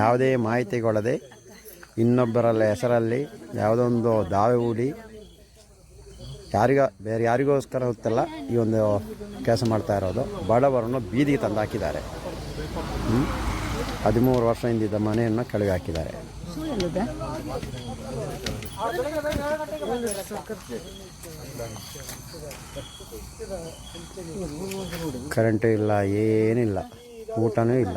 ಯಾವುದೇ ಮಾಹಿತಿಗೊಳ್ಳದೆ ಇನ್ನೊಬ್ಬರ ಹೆಸರಲ್ಲಿ ಯಾವುದೋ ಒಂದು ದಾವೆ ಹೂಡಿ ಯಾರಿಗ ಬೇರೆ ಯಾರಿಗೋಸ್ಕರ ಹೊತ್ತಲ್ಲ ಈ ಒಂದು ಕೆಲಸ ಮಾಡ್ತಾ ಇರೋದು. ಬಡವರನ್ನು ಬೀದಿಗೆ ತಂದು ಹಾಕಿದ್ದಾರೆ? ಹದಿಮೂರು ವರ್ಷ ಹಿಂದಿದ್ದ ಮನೆಯನ್ನು ಕೆಳಗೆ ಹಾಕಿದ್ದಾರೆ. ಕರೆಂಟು ಇಲ್ಲ, ಏನಿಲ್ಲ. ಊಟನೂ ಇಲ್ಲ.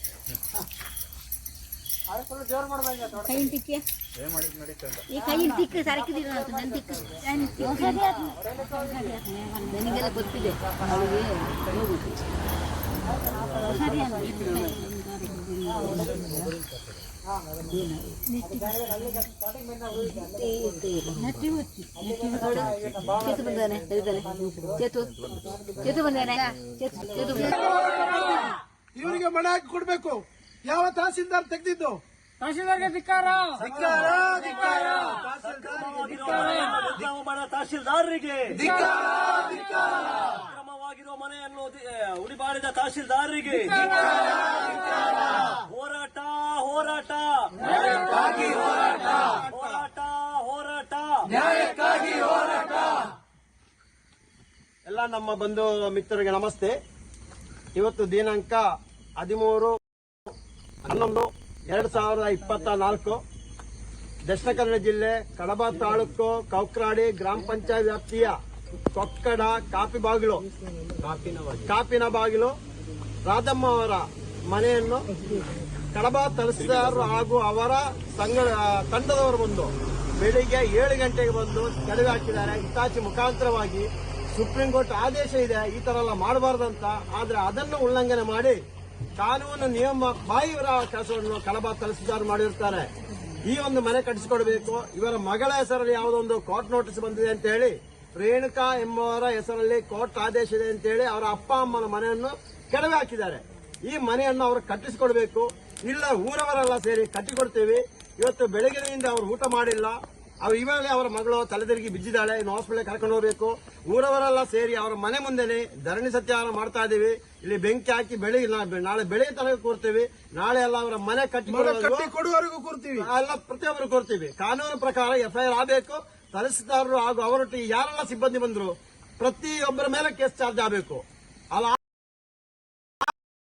ಕೈ ತಿಕ್ಕೆ ಈ ಕೈ ತಿಕ್ಕ ಸರಕಿದಿರ ನನ್ನ ತಿಕ್ಕ. ನನಗೆಲ್ಲ ಗೊತ್ತಿದೆ. ಅವಳಿಗೆ ಚೇತು ಬಂದಾನೆ ಚೇತು ಚೇತು ಬಂದಾನೆ ಚೇತು ಚೇತು ಇವರಿಗೆ ಮನೆ ಹಾಕಿ ಕೊಡ್ಬೇಕು. ಯಾವ ತಹಸೀಲ್ದಾರ್ ತೆಗೆದಿದ್ದು? ಧಿಕ್ಕಾರ. ತಹಸೀಲ್ದಾರ್ಗೆ ಅಕ್ರಮವಾಗಿರುವ ಮನೆಯನ್ನು ಉಳಿಬಾಡಿದ ತಹಸೀಲ್ದಾರರಿಗೆ. ಹೋರಾಟ ಹೋರಾಟ. ಹೋರಾಟ. ಹೋರಾಟ. ಎಲ್ಲ ನಮ್ಮ ಬಂಧು ಮಿತ್ರರಿಗೆ ನಮಸ್ತೆ. ಇವತ್ತು ದಿನಾಂಕ ಹದಿಮೂರು ಹನ್ನೊಂದು, ಎರಡ್ ಸಾವಿರದ ಇಪ್ಪತ್ತ ನಾಲ್ಕು ದಕ್ಷಿಣ ಕನ್ನಡ ಜಿಲ್ಲೆ, ಕಡಬ ತಾಲೂಕು, ಕೌಕ್ರಾಡಿ ಗ್ರಾಮ ಪಂಚಾಯತ್ ವ್ಯಾಪ್ತಿಯ ಕೊಕ್ಕಡ, ಕಾಪಿಬಾಗಿಲು. ಕಾಪಿನ ಬಾಗಿಲು. ರಾಧಮ್ಮ ಅವರ ಮನೆಯನ್ನು ಕಡಬ ತಹಸೀಲ್ದಾರ್ ಹಾಗೂ ಅವರ ಸಂಘ ತಂಡದವರು ಬಂದು ಬೆಳಿಗ್ಗೆ ಏಳು ಗಂಟೆಗೆ ಬಂದು ಕೆಡವಿ ಹಾಕಿದ್ದಾರೆ. ಹಿತಾಚಿ ಮುಖಾಂತರವಾಗಿ ಸುಪ್ರೀಂ ಕೋರ್ಟ್ ಆದೇಶ ಇದೆ. ಈ ತರ ಎಲ್ಲ ಮಾಡಬಾರ್ದಂತ. ಆದ್ರೆ ಅದನ್ನು ಉಲ್ಲಂಘನೆ ಮಾಡಿ ಕಾನೂನು ನಿಯಮ ಬಾಯಿವರ ಕೆಲಸವನ್ನು ಕಳಬಾ ತಹಸೀಲ್ದಾರ್ ಮಾಡಿರ್ತಾರೆ. ಈ ಒಂದು ಮನೆ ಕಟ್ಟಿಸಿಕೊಡಬೇಕು. ಇವರ ಮಗಳ ಹೆಸರಲ್ಲಿ ಯಾವುದೊಂದು ಕೋರ್ಟ್ ನೋಟಿಸ್ ಬಂದಿದೆ ಅಂತ ಹೇಳಿ, ರೇಣುಕಾ ಎಂಬುವರ ಹೆಸರಲ್ಲಿ ಕೋರ್ಟ್ ಆದೇಶ ಇದೆ ಅಂತ ಹೇಳಿ ಅವರ ಅಪ್ಪ ಅಮ್ಮನ ಮನೆಯನ್ನು ಕೆಡವಿ ಹಾಕಿದ್ದಾರೆ. ಈ ಮನೆಯನ್ನು ಅವರು ಕಟ್ಟಿಸಿಕೊಡಬೇಕು. ಇಲ್ಲ, ಊರವರೆಲ್ಲ ಸೇರಿ ಕಟ್ಟಿಕೊಡ್ತೀವಿ. ಇವತ್ತು ಬೆಳಗಿನಿಂದ ಅವರು ಊಟ ಮಾಡಿಲ್ಲ. ಅವು ಇವಾಗಲೇ ಅವರ ಮಗಳು ತಲೆದಿರುಗಿ ಬಿದ್ದಿದ್ದಾಳೆ ಇನ್ನು ಹಾಸ್ಪಿಟಲ್ ಕರ್ಕೊಂಡು ಹೋಗ್ಬೇಕು. ಊರವರೆಲ್ಲ ಸೇರಿ ಅವರ ಮನೆ ಮುಂದೆನೆ ಧರಣಿ ಸತ್ಯಾಗ್ರಹ ಮಾಡ್ತಾ ಇದೀವಿ. ಇಲ್ಲಿ ಬೆಂಕಿ ಹಾಕಿ ಬೆಳೆ ನಾಳೆ ಬೆಳೆ ತನಕ ಕೂರ್ತೀವಿ. ನಾಳೆ ಎಲ್ಲ ಅವರ ಮನೆ ಕಟ್ಟಿ ಕಟ್ಟಿ ಕೊಡುವವರೆಗೂ ಕೂರ್ತೀವಿ. ಎಲ್ಲ ಪ್ರತಿಯೊಬ್ಬರು ಕೂರ್ತೀವಿ. ಕಾನೂನು ಪ್ರಕಾರ ಎಫ್ಐಆರ್ ಆಗಬೇಕು. ತಹಸೀಲ್ದಾರರು ಹಾಗೂ ಅವರೊಟ್ಟಿಗೆ ಯಾರೆಲ್ಲ ಸಿಬ್ಬಂದಿ ಬಂದ್ರು ಪ್ರತಿಯೊಬ್ಬರ ಮೇಲೆ ಕೇಸ್ ಚಾರ್ಜ್ ಆಗಬೇಕು. ಅಲ್ಲ